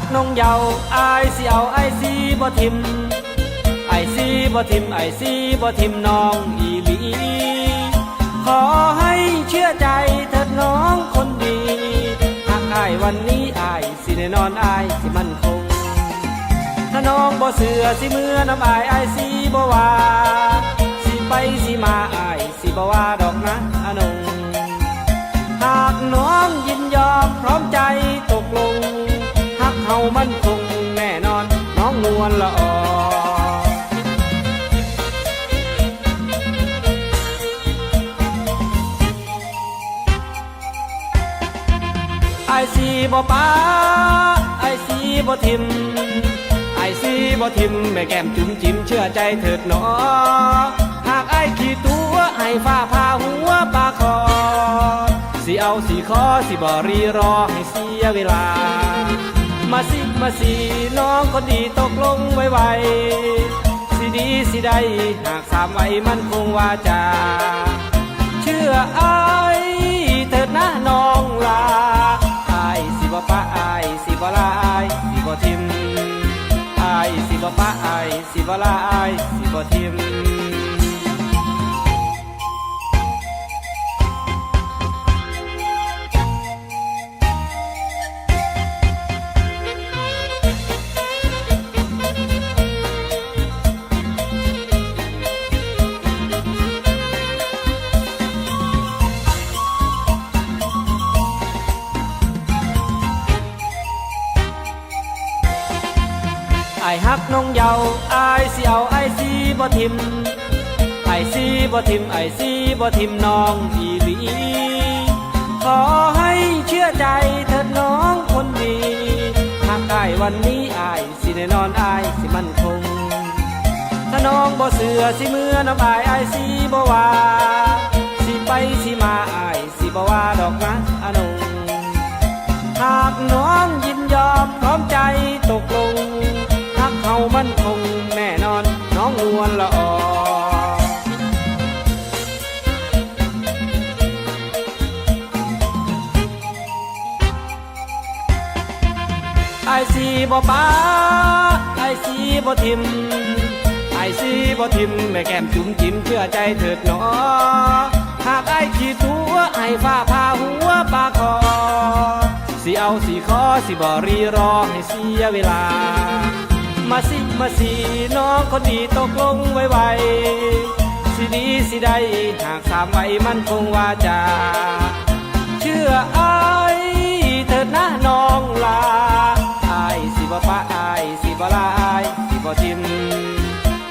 กน้องเยาอายสิเอาไอซีบ่ทิมไอซีบ่ทิมไอซีบ่ทิมน้องอีหลีขอให้เชื่อใจเถิดน้องคนดีหากอายวันนี้อายสิแน่นอนอายสิมั่นคง ถ้าน้องบ่เสือสิเมื่อน้ำอายอายสิบ่ว่าสิไปสิมาอายสิบ่ว่าดอกนะอนงหากน้องยินยอมพร้อมใจ มันคงแน่นอน น้องนวลละออไอซีบ่ป้าไอซีบ่ทิม ไอซีบ่ทิม แม่แก้มจุ๋มจิ้มเชื่อใจเถิดหนอ หากไอขี้ตัวให้ฟ้าพาหัวปลาคอสิเอาสิขอสิบ่รีรอให้เสียเวลา มาสิมาสิน้องคนดีตกลงไวๆสิดีสิได้หากสามไว้มันคงว่าจา เชื่ออายเถิดนะน้องลาอายสิบ่ปะอายสิบ่ลาอายสิบ่ทิมอายสิบ่ปะอายสิบ่ลาอายสิบ่ทิมายฮักน้องเยาอายสิเอาไอซีบ่ทิมไอซีบ่ทิมไอซีบ่ทิมน้องอีหลีขอให้เชื่อใจเถิดน้องคนดีหากได้วันนี้อายสิแน่นอนอายสิมั่นคง ถ้าน้องบ่เสือสิเมื่อน้ำอายอายสิบ่ว่าสิไปสิมาอายสิบ่ว่าดอกนะ คงแน่นอนน้องนวลละออไอายสีบ่ป้าไอายสีบ่ทิมไอายสีบ่ทิมแม่แก้มจุ๋มจิ้มเชื่อใจเถิดหนอหากไอขี้ตัวไอฟ้าพาหัวปลาคอสิเอาสิขอสิบ่รีรอให้เสียเวลา มาสิมาสิน้องคนดีตกลงไวๆสิดีสิได้หากสามไว้มันคงว่าจา เชื่อไอ้ายเถิดนะน้องลาไอ้ายสิบ่ปะไอ้ายสิบ่ลาไอ้ายสิบ่ทิม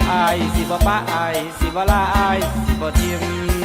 ไอ้ายสิบ่ปะไอ้ายสิบ่ลาไอ้ายสิบ่ทิม